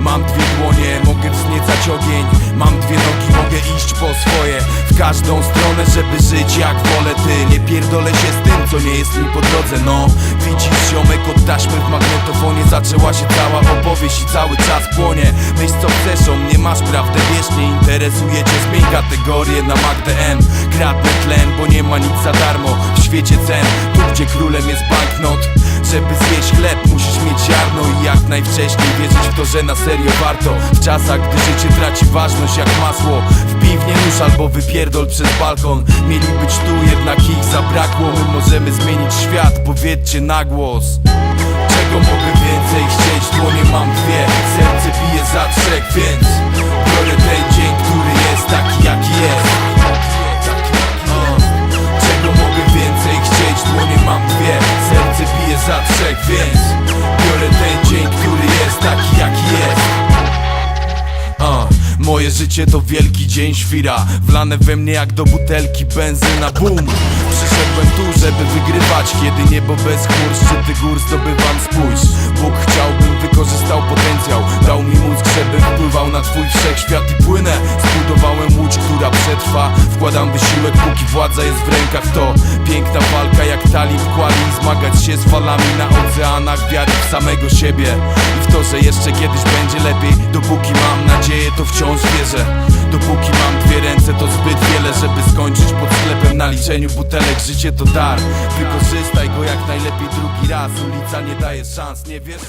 Mam dwie dłonie, mogę wzniecać ogień. Mam dwie nogi, mogę iść po swoje. W każdą stronę, żeby żyć jak wolę. Ty nie pierdolę się z tym, co nie jest mi po drodze No, widzisz ziomek od taśmy w magnetofonie Zaczęła się cała opowieść i cały czas płonie. Myśl co chcesz o mnie, masz prawdę, wiesz Nie interesuje cię, zmień kategorię na Magdę M. Kradnę tlen, bo nie ma nic za darmo W świecie cen, tu gdzie królem jest banknot żeby zjeść chleb musisz mieć ziarno I jak najwcześniej wierzyć w to, że na serio warto. W czasach, gdy życie traci ważność jak masło w nie nóż albo wypierdol przez balkon. Mieli być tu, jednak ich zabrakło. My możemy zmienić świat, powiedzcie na głos. Czego mogę Moje życie to wielki dzień świra Wlane we mnie jak do butelki benzyna. Bum! Przyszedłem tu, żeby wygrywać. Kiedy niebo bez chmur, szczyty gór zdobywam Spójrz, Bóg chciałbym wykorzystał potencjał. Dał mi mózg, żebym wpływał na twój wszechświat I płynę, zbudowałem łódź, która przetrwa. Wkładam wysiłek, póki władza jest w rękach. To piękna walka jak talib kwali Zmagać się z falami na oceanach Wiary w samego siebie. I w to, że jeszcze kiedyś będzie lepiej Dopóki mam nadzieję, to wciąż wierzę. Dopóki mam dwie ręce, to zbyt wiele Żeby skończyć pod sklepem na liczeniu butelek. Życie to dar, wykorzystaj go jak najlepiej drugi raz. Ulica nie daje szans, nie wiesz?